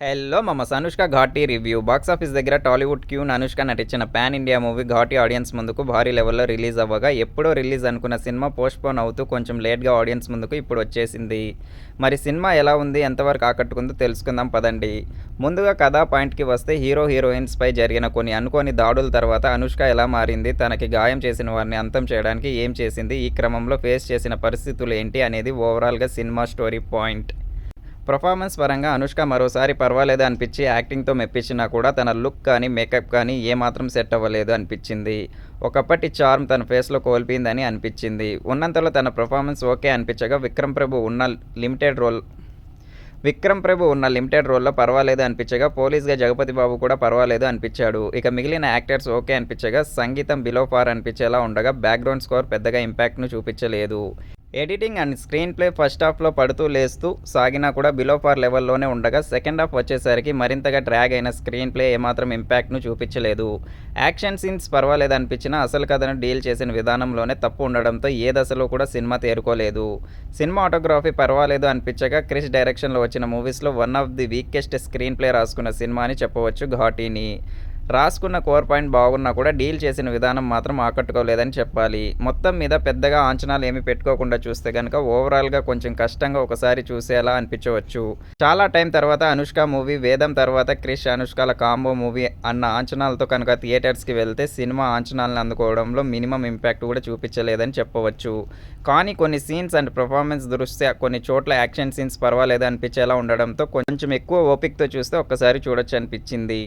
Hello mamma's Anushka Ghaati review. Box office దగ్గర Tollywood queen Anushka నటించిన pan India movie Ghaati audience ముందుకు భారీ లెవెల్లో రిలీజ్ అవ్వగా ఎప్పుడో రిలీజ్ అనుకున్న సినిమా పోస్ట్పోన్ అవుతూ కొంచెం లేట్గా ఆడియన్స్ ముందుకు ఇప్పుడు వచ్చేసింది. మరి సినిమా ఎలా ఉంది ఎంతవరకు ఆకట్టుకుందో తెలుసుకుందాం పదండి. ముందుగా కథా పాయింట్కి వస్తే హీరో హీరోయిన్స్పై జరిగిన కొన్ని అనుకోని దాడుల తర్వాత అనుష్క ఎలా మారింది తనకి గాయం చేసిన వారిని అంతం చేయడానికి ఏం చేసింది ఈ క్రమంలో ఫేస్ చేసిన పరిస్థితులు ఏంటి అనేది ఓవరాల్గా సినిమా స్టోరీ పాయింట్. పర్ఫార్మెన్స్ పరంగా అనుష్క మరోసారి పర్వాలేదు అనిపించి యాక్టింగ్తో మెప్పించినా కూడా తన లుక్ కానీ మేకప్ కానీ ఏమాత్రం సెట్ అవ్వలేదు అనిపించింది. ఒకప్పటి చార్మ్ తన ఫేస్లో కోల్పోయిందని అనిపించింది. ఉన్నంతలో తన పర్ఫార్మెన్స్ ఓకే అనిపించగా విక్రమ్ ప్రభు ఉన్న లిమిటెడ్ రోల్ విక్రమ్ ప్రభు ఉన్న లిమిటెడ్ రోల్లో పర్వాలేదు అనిపించగా పోలీస్గా జగపతి బాబు కూడా పర్వాలేదు అనిపించాడు. ఇక మిగిలిన యాక్టర్స్ ఓకే అనిపించగా సంగీతం బిలో ఫార్ అనిపించేలా ఉండగా బ్యాక్గ్రౌండ్ స్కోర్ పెద్దగా ఇంపాక్ట్ను చూపించలేదు. Editing and screen play first హాఫ్లో పడుతూ లేస్తూ సాగినా కూడా బిలో ఫార్ లెవెల్లోనే ఉండగా సెకండ్ హాఫ్ వచ్చేసరికి మరింతగా డ్రాగ్ అయిన స్క్రీన్ ప్లే ఏమాత్రం ఇంపాక్ట్ను చూపించలేదు. యాక్షన్ సీన్స్ పర్వాలేదు అనిపించినా అసలు కథను డీల్ చేసిన విధానంలోనే తప్పు ఉండడంతో ఏ దశలో కూడా సినిమా తేరుకోలేదు. సినిమాటోగ్రఫీ పర్వాలేదు అనిపించగా క్రిష్ డైరెక్షన్లో వచ్చిన మూవీస్లో one of the weakest screenplay రాసుకున్న సినిమా అని చెప్పవచ్చు ఘాటీని. రాసుకున్న కోర్ పాయింట్ బాగున్నా కూడా డీల్ చేసిన విధానం మాత్రం ఆకట్టుకోలేదని చెప్పాలి. మొత్తం మీద పెద్దగా అంచనాలు ఏమి పెట్టుకోకుండా చూస్తే కనుక ఓవరాల్గా కొంచెం కష్టంగా ఒకసారి చూసేలా అనిపించవచ్చు. చాలా టైం తర్వాత అనుష్క మూవీ వేదం తర్వాత క్రిష్ అనుష్కల కాంబో మూవీ అన్న అంచనాలతో కనుక థియేటర్స్కి వెళ్తే సినిమా అంచనాలను అందుకోవడంలో మినిమం ఇంపాక్ట్ కూడా చూపించలేదని చెప్పవచ్చు. కానీ కొన్ని సీన్స్ అండ్ పర్ఫార్మెన్స్ దృష్ట్యా కొన్ని చోట్ల యాక్షన్ సీన్స్ పర్వాలేదు అనిపించేలా ఉండడంతో కొంచెం ఎక్కువ ఓపికతో చూస్తే ఒక్కసారి చూడొచ్చు అనిపించింది